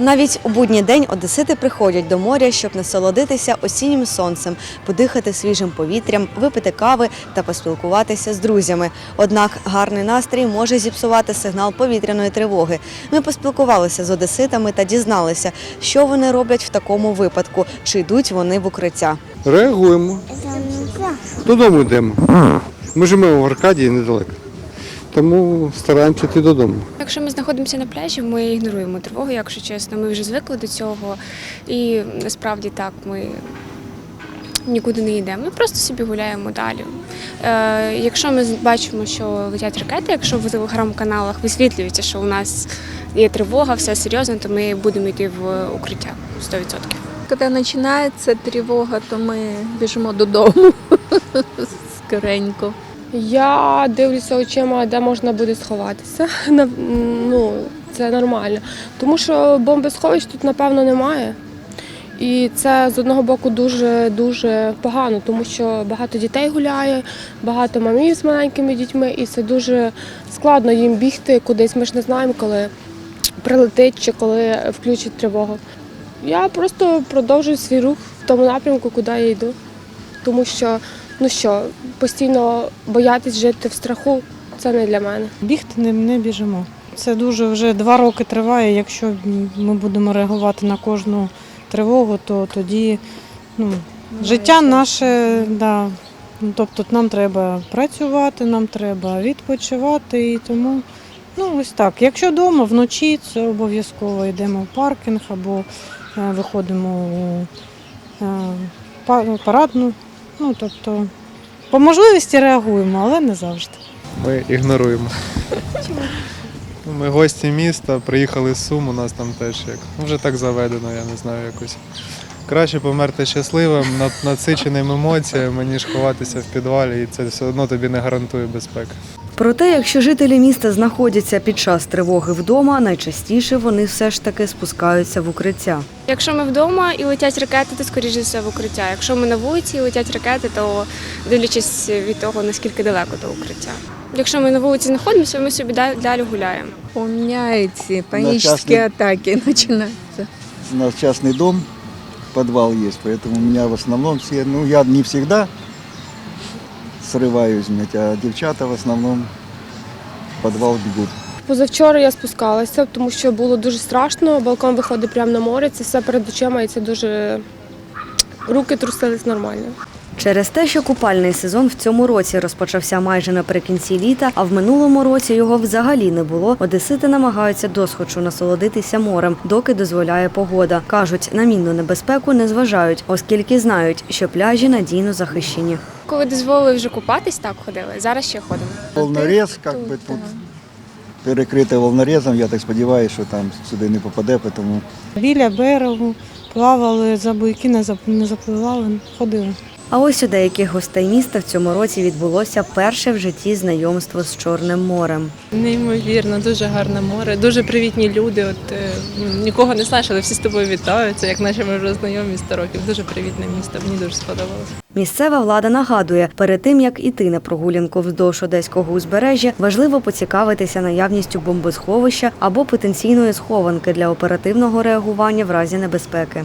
Навіть у будній день одесити приходять до моря, щоб насолодитися осіннім сонцем, подихати свіжим повітрям, випити кави та поспілкуватися з друзями. Однак гарний настрій може зіпсувати сигнал повітряної тривоги. Ми поспілкувалися з одеситами та дізналися, що вони роблять в такому випадку, чи йдуть вони в укриття. Реагуємо. Додому йдемо. Ми живемо в Аркадії недалеко. Тому стараємося йти додому. Якщо ми знаходимося на пляжі, ми ігноруємо тривогу, якщо чесно. Ми вже звикли до цього. І насправді так, ми нікуди не йдемо. Ми просто собі гуляємо далі. Е, якщо ми бачимо, що летять ракети, якщо в телеграм-каналах висвітлюється, що у нас є тривога, все серйозно, то ми будемо йти в укриття 100%. Коли починається тривога, то ми біжимо додому скоренько. Я дивлюся очима, де можна буде сховатися. Ну, це нормально. Тому що бомбосховищ тут, напевно, немає. І це з одного боку дуже дуже погано, тому що багато дітей гуляє, багато мамів з маленькими дітьми, і це дуже складно їм бігти кудись. Ми ж не знаємо, коли прилетить чи коли включать тривогу. Я просто продовжую свій рух в тому напрямку, куди я йду. Тому що, ну що, постійно боятись жити в страху це не для мене. Бігти не, не біжимо. Це дуже вже два роки триває. Якщо ми будемо реагувати на кожну тривогу, то тоді ну, життя наше, да, ну, тобто нам треба працювати, нам треба відпочивати і тому. Ну, ось так. Якщо вдома вночі, це обов'язково йдемо в паркінг або е, виходимо у е, парадну. Ну, тобто, по можливості реагуємо, але не завжди. Ми ігноруємо. Чому? Ми гості міста, приїхали з Сум, у нас там теж як. Ну, вже так заведено, я не знаю якось. Краще померти щасливим, над- надсиченим емоціями, ніж ховатися в підвалі, і це все одно тобі не гарантує безпеки. Проте, якщо жителі міста знаходяться під час тривоги вдома, найчастіше вони все ж таки спускаються в укриття. Якщо ми вдома і летять ракети, то скоріше за все в укриття. Якщо ми на вулиці і летять ракети, то дивлячись від того, наскільки далеко до укриття. Якщо ми на вулиці знаходимося, ми собі далі- далі гуляємо. У меня эти панические частный- атаки начинаются. У нас частный дом, подвал есть, поэтому у меня в основном все, ну я не срываюсь, блядь, а дівчата в основному в підвал бігуть. Позавчора я спускалася, тому що було дуже страшно. Балкон виходить прямо на море, це все перед очима, і це дуже руки трусились нормально. Через те, що купальний сезон в цьому році розпочався майже наприкінці літа, а в минулому році його взагалі не було. Одесити намагаються досхочу насолодитися морем, доки дозволяє погода. кажуть, на мінну небезпеку не зважають, оскільки знають, що пляжі надійно захищені. Коли дозволили вже купатись, так ходили. Зараз ще ходимо. Волнорез, как би тут перекрите волнорезом, я так сподіваюся, що там сюди не попаде, тому Біля берегу плавали, за буйки не зап- не запливали, ходили. А ось у деяких гостей міста в цьому році відбулося перше в житті знайомство з Чорним морем. Неймовірно, дуже гарне море, дуже привітні люди. От е, нікого не знаєш, але всі з тобою вітаються, як наче ми вже знайомі 100 років. Дуже привітне місто. Мені дуже сподобалось. Місцева влада нагадує, перед тим як іти на прогулянку вздовж одеського узбережжя, важливо поцікавитися наявністю бомбосховища або потенційної схованки для оперативного реагування в разі небезпеки.